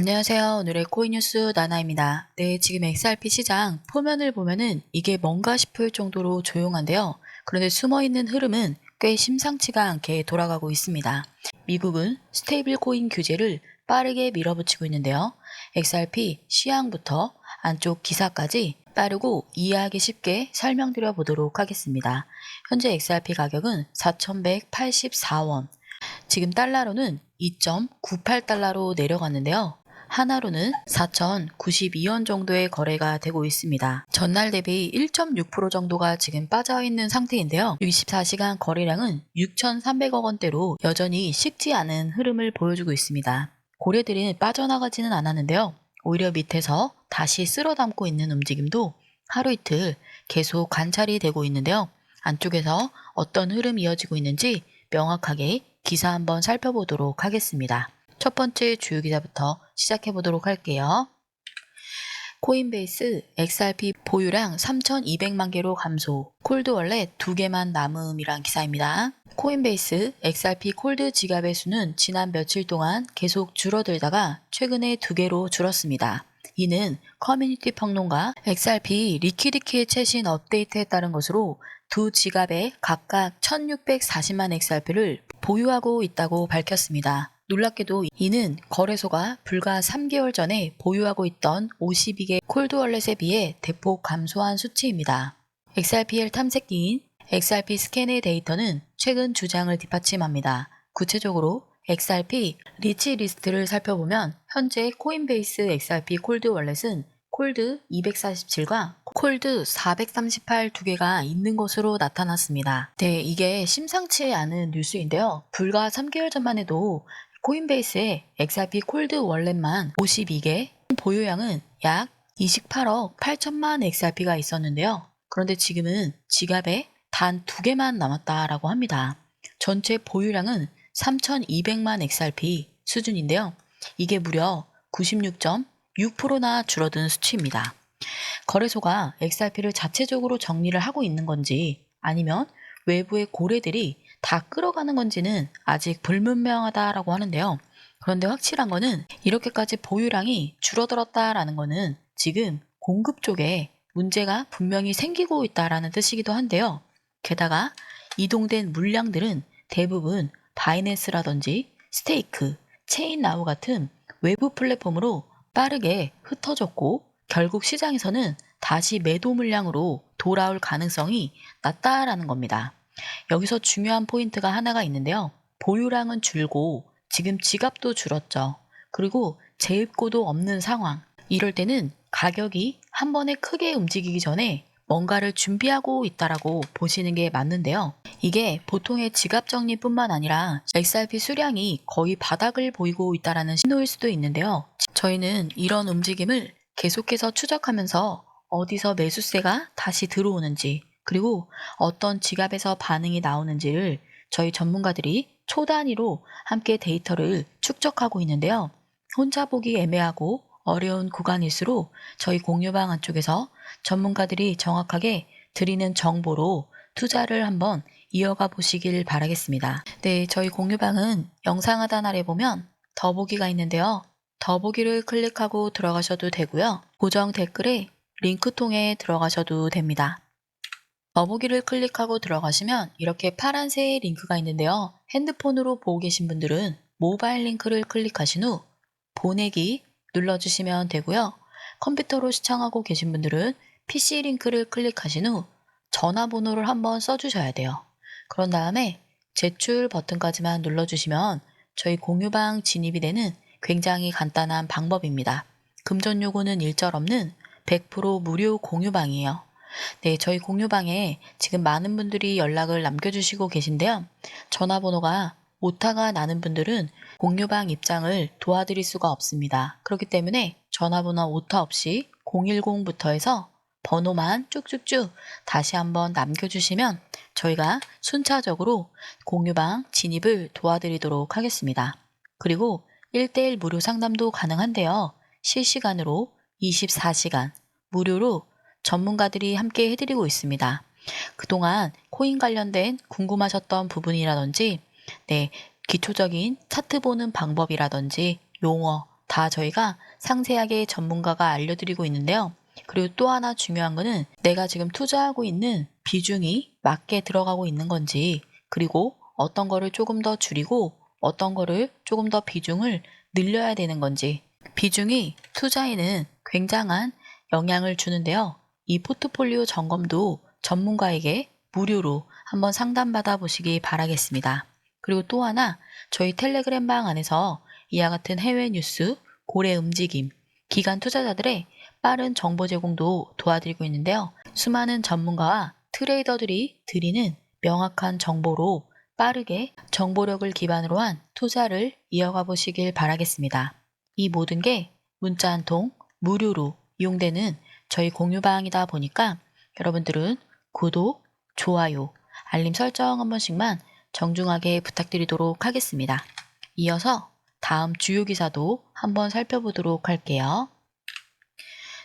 안녕하세요. 오늘의 코인 뉴스 나나입니다. 네, 지금 XRP 시장 포면을 보면은 이게 뭔가 싶을 정도로 조용한데요. 그런데 숨어 있는 흐름은 꽤 심상치가 않게 돌아가고 있습니다. 미국은 스테이블 코인 규제를 빠르게 밀어붙이고 있는데요. XRP 시향부터 안쪽 기사까지 빠르고 이해하기 쉽게 설명드려 보도록 하겠습니다. 현재 XRP 가격은 4,184원, 지금 달러로는 2.98달러로 내려갔는데요. 하나로는 4,092원 정도의 거래가 되고 있습니다. 전날 대비 1.6% 정도가 지금 빠져 있는 상태인데요. 64시간 거래량은 6,300억 원대로 여전히 식지 않은 흐름을 보여주고 있습니다. 고래들은 빠져나가지는 않았는데요. 오히려 밑에서 다시 쓸어 담고 있는 움직임도 하루 이틀 계속 관찰이 되고 있는데요. 안쪽에서 어떤 흐름이 이어지고 있는지 명확하게 기사 한번 살펴보도록 하겠습니다. 첫 번째 주요 기사부터 시작해 보도록 할게요. 코인베이스 XRP 보유량 3,200만 개로 감소. 콜드 월렛 2개만 남음이란 기사입니다. 코인베이스 XRP 콜드 지갑의 수는 지난 며칠 동안 계속 줄어들다가 최근에 2개로 줄었습니다. 이는 커뮤니티 평론가 XRP 리퀴디키의 최신 업데이트에 따른 것으로 두 지갑에 각각 1640만 XRP를 보유하고 있다고 밝혔습니다. 놀랍게도 이는 거래소가 불과 3개월 전에 보유하고 있던 52개 콜드월렛에 비해 대폭 감소한 수치입니다. XRPL 탐색기인 XRP 스캔의 데이터는 최근 주장을 뒷받침합니다. 구체적으로 XRP 리치 리스트를 살펴보면 현재 코인베이스 XRP 콜드 월렛은 콜드 247과 콜드 438 두 개가 있는 것으로 나타났습니다. 네, 이게 심상치 않은 뉴스인데요. 불과 3개월 전만 해도 코인베이스의 XRP 콜드 월렛만 52개, 보유량은 약 28억 8천만 XRP가 있었는데요. 그런데 지금은 지갑에 단 두 개만 남았다라고 합니다. 전체 보유량은 3,200만 XRP 수준인데요. 이게 무려 96.6%나 줄어든 수치입니다. 거래소가 XRP를 자체적으로 정리를 하고 있는 건지 아니면 외부의 고래들이 다 끌어가는 건지는 아직 불분명하다라고 하는데요. 그런데 확실한 거는 이렇게까지 보유량이 줄어들었다라는 거는 지금 공급 쪽에 문제가 분명히 생기고 있다라는 뜻이기도 한데요. 게다가 이동된 물량들은 대부분 바이낸스라든지 스테이크, 체인나우 같은 외부 플랫폼으로 빠르게 흩어졌고 결국 시장에서는 다시 매도 물량으로 돌아올 가능성이 낮다라는 겁니다. 여기서 중요한 포인트가 하나가 있는데요. 보유량은 줄고 지금 지갑도 줄었죠. 그리고 재입고도 없는 상황. 이럴 때는 가격이 한 번에 크게 움직이기 전에 뭔가를 준비하고 있다라고 보시는 게 맞는데요. 이게 보통의 지갑 정리뿐만 아니라 XRP 수량이 거의 바닥을 보이고 있다라는 신호일 수도 있는데요. 저희는 이런 움직임을 계속해서 추적하면서 어디서 매수세가 다시 들어오는지 그리고 어떤 지갑에서 반응이 나오는지를 저희 전문가들이 초 단위로 함께 데이터를 축적하고 있는데요. 혼자 보기 애매하고 어려운 구간일수록 저희 공유방 안쪽에서 전문가들이 정확하게 드리는 정보로 투자를 한번 이어가 보시길 바라겠습니다. 네, 저희 공유방은 영상 하단 아래 보면 더보기가 있는데요. 더보기를 클릭하고 들어가셔도 되고요. 고정 댓글에 링크 통해 들어가셔도 됩니다. 더보기를 클릭하고 들어가시면 이렇게 파란색 링크가 있는데요. 핸드폰으로 보고 계신 분들은 모바일 링크를 클릭하신 후 보내기 눌러주시면 되고요. 컴퓨터로 시청하고 계신 분들은 PC 링크를 클릭하신 후 전화번호를 한번 써주셔야 돼요. 그런 다음에 제출 버튼까지만 눌러주시면 저희 공유방 진입이 되는 굉장히 간단한 방법입니다. 금전 요구는 일절 없는 100% 무료 공유방이에요. 네, 저희 공유방에 지금 많은 분들이 연락을 남겨주시고 계신데요. 전화번호가 오타가 나는 분들은 공유방 입장을 도와드릴 수가 없습니다. 그렇기 때문에 전화번호 오타 없이 010부터 해서 번호만 쭉쭉쭉 다시 한번 남겨주시면 저희가 순차적으로 공유방 진입을 도와드리도록 하겠습니다. 그리고 1대1 무료 상담도 가능한데요. 실시간으로 24시간 무료로 전문가들이 함께 해드리고 있습니다. 그동안 코인 관련된 궁금하셨던 부분이라든지, 네, 기초적인 차트 보는 방법이라든지, 용어, 다 저희가 상세하게 전문가가 알려드리고 있는데요. 그리고 또 하나 중요한 거는 내가 지금 투자하고 있는 비중이 맞게 들어가고 있는 건지, 그리고 어떤 거를 조금 더 줄이고 어떤 거를 조금 더 비중을 늘려야 되는 건지, 비중이 투자에는 굉장한 영향을 주는데요. 이 포트폴리오 점검도 전문가에게 무료로 한번 상담받아 보시기 바라겠습니다. 그리고 또 하나 저희 텔레그램 방 안에서 이와 같은 해외 뉴스, 고래 움직임, 기관 투자자들의 빠른 정보 제공도 도와드리고 있는데요. 수많은 전문가와 트레이더들이 드리는 명확한 정보로 빠르게 정보력을 기반으로 한 투자를 이어가 보시길 바라겠습니다. 이 모든 게 문자 한 통 무료로 이용되는 저희 공유방이다 보니까 여러분들은 구독, 좋아요, 알림 설정 한 번씩만 정중하게 부탁드리도록 하겠습니다. 이어서 다음 주요 기사도 한번 살펴보도록 할게요.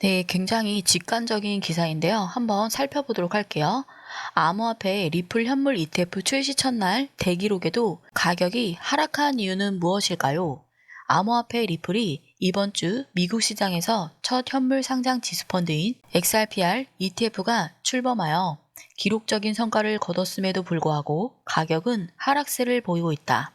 네, 굉장히 직관적인 기사인데요. 한번 살펴보도록 할게요. 암호화폐 리플 현물 ETF 출시 첫날 대기록에도 가격이 하락한 이유는 무엇일까요? 암호화폐 리플이 이번 주 미국 시장에서 첫 현물 상장 지수펀드인 XRPR ETF가 출범하여 기록적인 성과를 거뒀음에도 불구하고 가격은 하락세를 보이고 있다.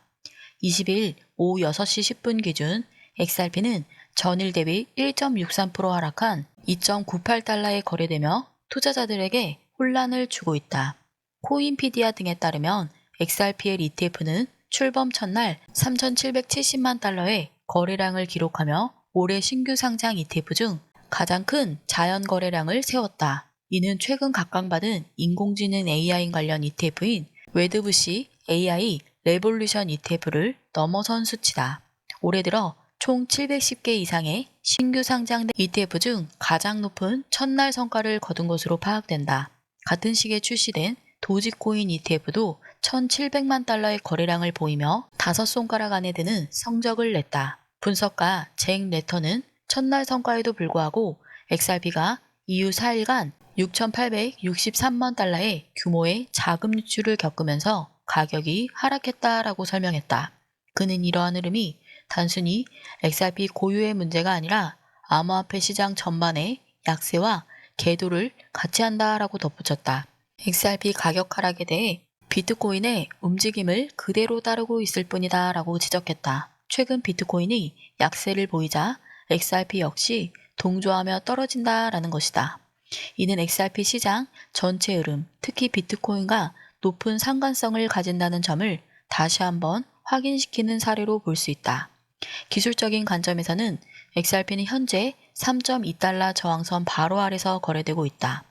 20일 오후 6시 10분 기준 XRP는 전일 대비 1.63% 하락한 2.98달러에 거래되며 투자자들에게 혼란을 주고 있다. 코인피디아 등에 따르면 XRPL ETF는 출범 첫날 3,770만 달러의 거래량을 기록하며 올해 신규 상장 ETF 중 가장 큰 자연 거래량을 세웠다. 이는 최근 각광받은 인공지능 AI 관련 ETF인 웨드부시 AI 레볼루션 ETF를 넘어선 수치다. 올해 들어 총 710개 이상의 신규 상장된 ETF 중 가장 높은 첫날 성과를 거둔 것으로 파악된다. 같은 시기에 출시된 도지코인 ETF도 1,700만 달러의 거래량을 보이며 다섯 손가락 안에 드는 성적을 냈다. 분석가 잭 레터는 첫날 성과에도 불구하고 XRP가 이후 4일간 6,863만 달러의 규모의 자금 유출을 겪으면서 가격이 하락했다라고 설명했다. 그는 이러한 흐름이 단순히 XRP 고유의 문제가 아니라 암호화폐 시장 전반의 약세와 궤도를 같이 한다라고 덧붙였다. XRP 가격 하락에 대해 비트코인의 움직임을 그대로 따르고 있을 뿐이다 라고 지적했다. 최근 비트코인이 약세를 보이자 XRP 역시 동조하며 떨어진다라는 것이다. 이는 XRP 시장 전체 흐름, 특히 비트코인과 높은 상관성을 가진다는 점을 다시 한번 확인시키는 사례로 볼 수 있다. 기술적인 관점에서는 XRP는 현재 3.2달러 저항선 바로 아래서 거래되고 있다.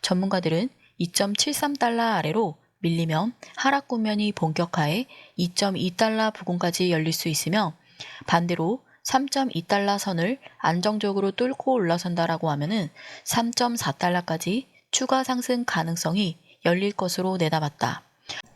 전문가들은 2.73달러 아래로 밀리면 하락 국면이 본격화해 2.2달러 부근까지 열릴 수 있으며 반대로 3.2달러 선을 안정적으로 뚫고 올라선다라고 하면은 3.4달러까지 추가 상승 가능성이 열릴 것으로 내다봤다.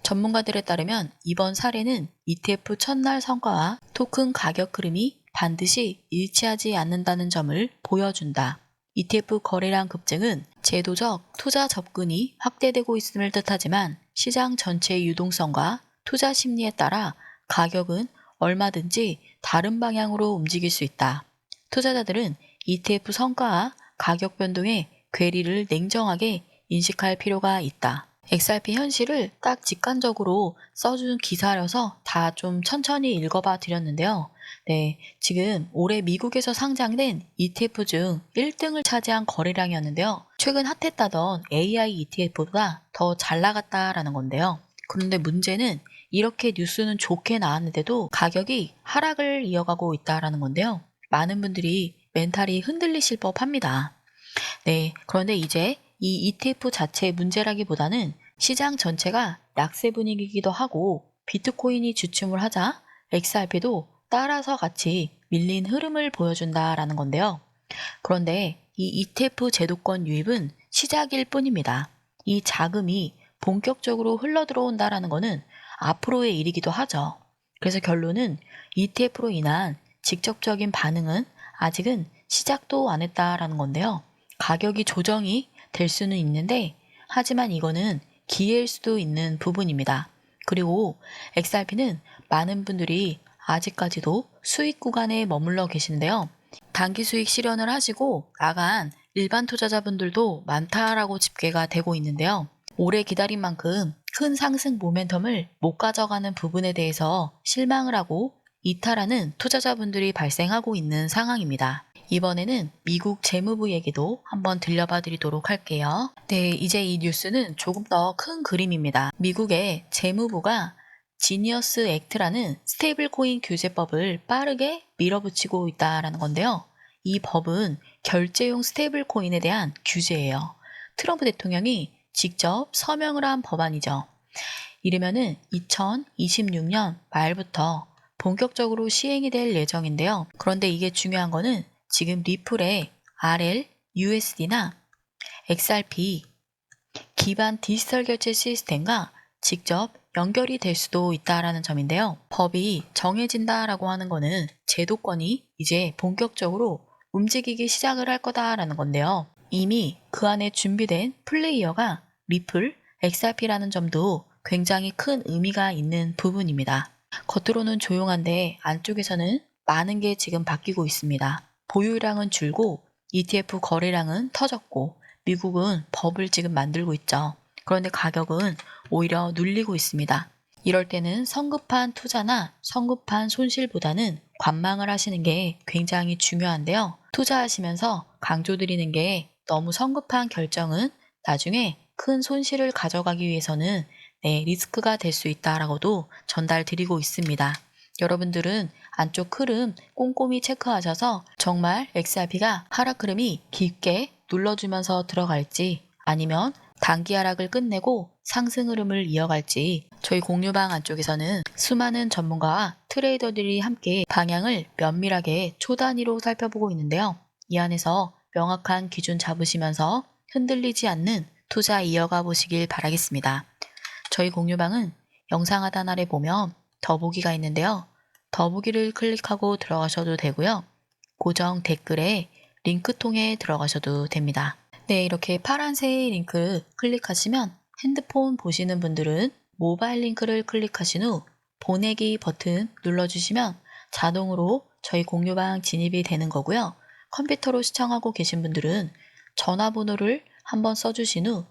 전문가들에 따르면 이번 사례는 ETF 첫날 성과와 토큰 가격 흐름이 반드시 일치하지 않는다는 점을 보여준다. ETF 거래량 급증은 제도적 투자 접근이 확대되고 있음을 뜻하지만 시장 전체의 유동성과 투자 심리에 따라 가격은 얼마든지 다른 방향으로 움직일 수 있다. 투자자들은 ETF 성과와 가격 변동의 괴리를 냉정하게 인식할 필요가 있다. XRP 현실을 딱 직관적으로 써준 기사여서 다 좀 천천히 읽어봐 드렸는데요. 네, 지금 올해 미국에서 상장된 ETF 중 1등을 차지한 거래량이었는데요. 최근 핫했다던 AI ETF보다 더 잘 나갔다라는 건데요. 그런데 문제는 이렇게 뉴스는 좋게 나왔는데도 가격이 하락을 이어가고 있다라는 건데요. 많은 분들이 멘탈이 흔들리실 법 합니다. 네, 그런데 이제 이 ETF 자체의 문제라기보다는 시장 전체가 약세 분위기이기도 하고 비트코인이 주춤을 하자 XRP도 따라서 같이 밀린 흐름을 보여준다라는 건데요. 그런데 이 ETF 제도권 유입은 시작일 뿐입니다. 이 자금이 본격적으로 흘러 들어온다라는 것은 앞으로의 일이기도 하죠. 그래서 결론은 ETF로 인한 직접적인 반응은 아직은 시작도 안 했다라는 건데요. 가격이 조정이 될 수는 있는데 하지만 이거는 기회일 수도 있는 부분입니다. 그리고 XRP는 많은 분들이 아직까지도 수익 구간에 머물러 계시는데요. 단기 수익 실현을 하시고 나간 일반 투자자분들도 많다라고 집계가 되고 있는데요. 오래 기다린 만큼 큰 상승 모멘텀을 못 가져가는 부분에 대해서 실망을 하고 이탈하는 투자자분들이 발생하고 있는 상황입니다. 이번에는 미국 재무부 얘기도 한번 들려봐 드리도록 할게요. 네, 이제 이 뉴스는 조금 더 큰 그림입니다. 미국의 재무부가 지니어스 액트라는 스테이블 코인 규제법을 빠르게 밀어붙이고 있다라는 건데요. 이 법은 결제용 스테이블 코인에 대한 규제예요. 트럼프 대통령이 직접 서명을 한 법안이죠. 이르면은 2026년 말부터 본격적으로 시행이 될 예정인데요. 그런데 이게 중요한 거는 지금 리플의 RL, USD나 XRP 기반 디지털 결제 시스템과 직접 연결이 될 수도 있다라는 점인데요. 법이 정해진다라고 하는 거는 제도권이 이제 본격적으로 움직이기 시작을 할 거다라는 건데요. 이미 그 안에 준비된 플레이어가 리플, XRP라는 점도 굉장히 큰 의미가 있는 부분입니다. 겉으로는 조용한데 안쪽에서는 많은 게 지금 바뀌고 있습니다. 보유량은 줄고 ETF 거래량은 터졌고 미국은 법을 지금 만들고 있죠. 그런데 가격은 오히려 눌리고 있습니다. 이럴 때는 성급한 투자나 성급한 손실보다는 관망을 하시는 게 굉장히 중요한데요. 투자하시면서 강조드리는 게 너무 성급한 결정은 나중에 큰 손실을 가져가기 위해서는 네, 리스크가 될 수 있다라고도 전달 드리고 있습니다. 여러분들은 안쪽 흐름 꼼꼼히 체크하셔서 정말 XRP가 하락 흐름이 깊게 눌러주면서 들어갈지 아니면 단기 하락을 끝내고 상승 흐름을 이어갈지 저희 공유방 안쪽에서는 수많은 전문가와 트레이더들이 함께 방향을 면밀하게 초단위로 살펴보고 있는데요. 이 안에서 명확한 기준 잡으시면서 흔들리지 않는 투자 이어가 보시길 바라겠습니다. 저희 공유방은 영상 하단 아래 보면 더보기가 있는데요. 더보기를 클릭하고 들어가셔도 되고요. 고정 댓글에 링크 통해 들어가셔도 됩니다. 네, 이렇게 파란색 링크 클릭하시면 핸드폰 보시는 분들은 모바일 링크를 클릭하신 후 보내기 버튼 눌러주시면 자동으로 저희 공유방 진입이 되는 거고요. 컴퓨터로 시청하고 계신 분들은 전화번호를 한번 써주신 후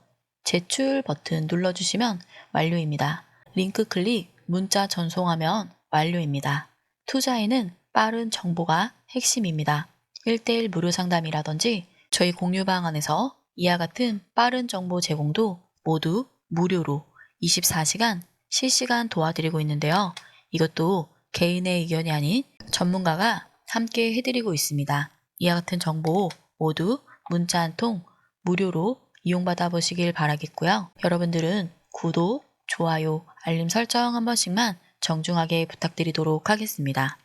제출 버튼 눌러주시면 완료입니다. 링크 클릭, 문자 전송하면 완료입니다. 투자에는 빠른 정보가 핵심입니다. 1대1 무료 상담이라든지 저희 공유방 안에서 이와 같은 빠른 정보 제공도 모두 무료로 24시간 실시간 도와드리고 있는데요. 이것도 개인의 의견이 아닌 전문가가 함께 해드리고 있습니다. 이와 같은 정보 모두 문자 한 통 무료로 이용받아 보시길 바라겠고요. 여러분들은 구독, 좋아요, 알림 설정 한 번씩만 정중하게 부탁드리도록 하겠습니다.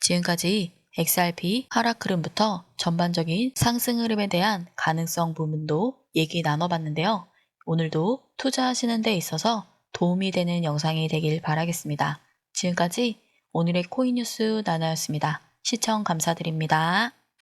지금까지 XRP 하락 흐름부터 전반적인 상승 흐름에 대한 가능성 부분도 얘기 나눠봤는데요. 오늘도 투자하시는 데 있어서 도움이 되는 영상이 되길 바라겠습니다. 지금까지 오늘의 코인 뉴스 나나였습니다. 시청 감사드립니다.